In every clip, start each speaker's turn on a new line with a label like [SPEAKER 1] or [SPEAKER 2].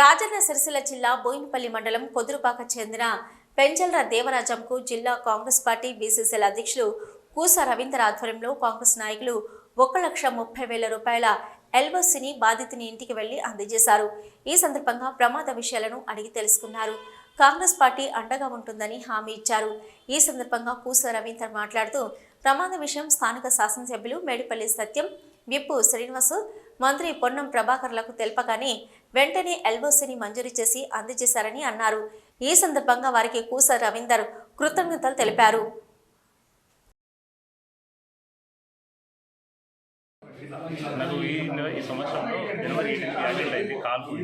[SPEAKER 1] రాజన్న సిరిసిల్ల జిల్లా బోయినపల్లి మండలం కొదురుపాక చెందిన పెంచల్ర దేవరాజంకు జిల్లా కాంగ్రెస్ పార్టీ బీసీసీల అధ్యక్షులు కూస రవీంద్ర ఆధ్వర్యంలో కాంగ్రెస్ నాయకులు ఒక లక్ష ముప్పై వేల రూపాయల ఎల్బస్సిని బాధితుని ఇంటికి వెళ్ళి అందజేశారు. ఈ సందర్భంగా ప్రమాద విషయాలను అడిగి తెలుసుకున్నారు. కాంగ్రెస్ పార్టీ అండగా ఉంటుందని హామీ ఇచ్చారు. ఈ సందర్భంగా కూస రవీంద్ర మాట్లాడుతూ ప్రమాద విషయం స్థానిక శాసనసభ్యులు మేడిపల్లి సత్యం విప్పు శ్రీనివాసు మంత్రి పొన్నం ప్రభాకర్లకు తెలపగానే వెంటనే ఎల్ఓసిని మంజూరు చేసి అందజేశారని అన్నారు. ఈ సందర్భంగా వారికి కూస రవీందర్ కృతజ్ఞతలు తెలిపారు.
[SPEAKER 2] నాకు ఈ ఈ సంవత్సరంలో జనవరి యాక్సిడెంట్ అయింది కాలు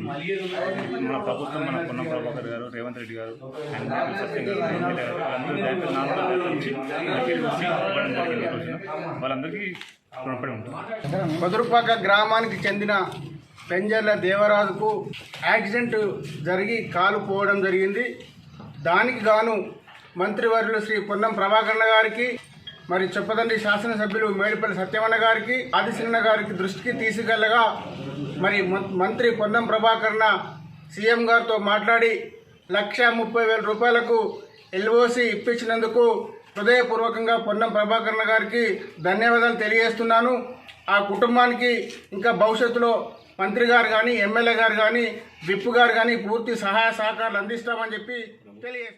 [SPEAKER 2] మన ప్రభుత్వం మన పొన్న ప్రభాకర్ గారు రేవంత్ రెడ్డి గారు అండ్ సత్యం గారు ఎమ్మెల్యే గారు వాళ్ళందరూ బ్యాంకు నాలుగు నుంచి నాకు ఇది వచ్చి ఇవ్వడం జరిగింది వాళ్ళందరికీ రుణపడి
[SPEAKER 3] కొదురుపాక గ్రామానికి చెందిన పెంజర్ల దేవరాజుకు యాక్సిడెంట్ జరిగి కాలు పోవడం జరిగింది. దానికి గాను మంత్రివర్యులు శ్రీ పొన్నం ప్రభాకరణ గారికి మరి చెప్పదండి శాసనసభ్యులు మేడిపల్లి సత్యమన్న గారికి ఆదిశన్న గారికి దృష్టికి తీసుకెళ్ళగా మరి మం- మంత్రి పొన్నం ప్రభాకరణ సీఎం గారితో మాట్లాడి లక్ష ముప్పై వేల రూపాయలకు ఎల్ఓసి ఇప్పించినందుకు హృదయపూర్వకంగా పొన్నం ప్రభాకరణ గారికి ధన్యవాదాలు తెలియజేస్తున్నాను. ఆ కుటుంబానికి ఇంకా భవిష్యత్తులో మంత్రి గారు కానీ ఎమ్మెల్యే గారు కానీ విప్ గారు కానీ పూర్తి సహాయ సహకారాలు అందిస్తామని చెప్పి తెలియజేస్తున్నాను.